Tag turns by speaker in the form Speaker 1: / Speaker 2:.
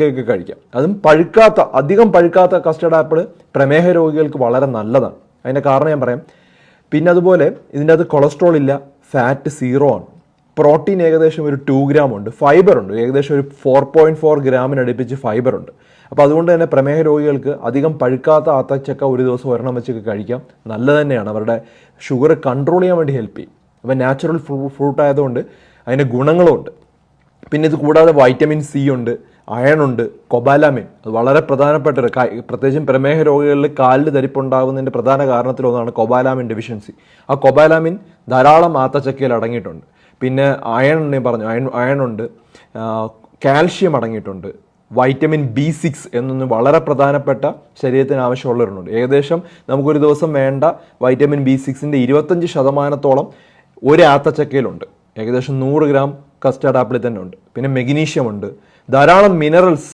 Speaker 1: ഒക്കെ കഴിക്കാം. അതും പഴുക്കാത്ത അധികം പഴുക്കാത്ത കസ്റ്റർഡ് ആപ്പിൾ പ്രമേഹ രോഗികൾക്ക് വളരെ നല്ലതാണ്. അതിന്റെ കാരണം ഞാൻ പറയാം. പിന്നെ അതുപോലെ ഇതിന്റെ അകത്ത് കൊളസ്ട്രോൾ ഇല്ല ഫാറ്റ് സീറോ ആണ്. പ്രോട്ടീൻ ഏകദേശം ഒരു ടു ഗ്രാം ഉണ്ട് ഫൈബർ ഉണ്ട്. ഏകദേശം ഒരു ഫോർ പോയിന്റ് ഫോർ ഗ്രാമിന് അടുപ്പിച്ച് ഫൈബർ ഉണ്ട്. അപ്പോൾ അതുകൊണ്ട് തന്നെ പ്രമേഹ രോഗികൾക്ക് അധികം പഴുക്കാത്ത ആത്തച്ചക്ക ഒരു ദിവസം ഒരെണ്ണം വെച്ചൊക്കെ കഴിക്കാം. നല്ലത് തന്നെയാണ്. അവരുടെ ഷുഗർ കൺട്രോൾ ചെയ്യാൻ വേണ്ടി ഹെൽപ്പ് ചെയ്യും. അപ്പോൾ നാച്ചുറൽ ഫ്രൂട്ട് ആയതുകൊണ്ട് അതിന്റെ ഗുണങ്ങളും ഉണ്ട് പിന്നെ ഇത് കൂടാതെ വൈറ്റമിൻ സി ഉണ്ട്. അയൺ ഉണ്ട് കൊബാലാമിൻ. അത് വളരെ പ്രധാനപ്പെട്ട ഒരു പ്രത്യേകിച്ചും പ്രമേഹ രോഗികളിൽ കാലിൽ തരിപ്പുണ്ടാകുന്നതിന്റെ പ്രധാന കാരണത്തിലൊന്നാണ് കൊബാലാമിൻ ഡെഫിഷ്യൻസി ആ കൊബാലാമിൻ ധാരാളം ആത്തച്ചക്കയിൽ അടങ്ങിയിട്ടുണ്ട്. പിന്നെ അയൺ ഞാൻ പറഞ്ഞു അയൺ അയണുണ്ട് കാൽഷ്യം അടങ്ങിയിട്ടുണ്ട് വൈറ്റമിൻ ബി സിക്സ് എന്നൊന്ന് വളരെ പ്രധാനപ്പെട്ട ശരീരത്തിന് ആവശ്യമുള്ള ഒരെണ്ണമുണ്ട് ഏകദേശം നമുക്കൊരു ദിവസം വേണ്ട വൈറ്റമിൻ ബി സിക്സിന്റെ ഇരുപത്തഞ്ച് ശതമാനത്തോളം ഒരു ആത്തച്ചക്കയിലുണ്ട്. ഏകദേശം നൂറ് ഗ്രാം കസ്റ്റാർഡ് ആപ്പിളിൽ തന്നെ ഉണ്ട്. പിന്നെ മെഗ്നീഷ്യം ഉണ്ട്. ധാരാളം മിനറൽസ്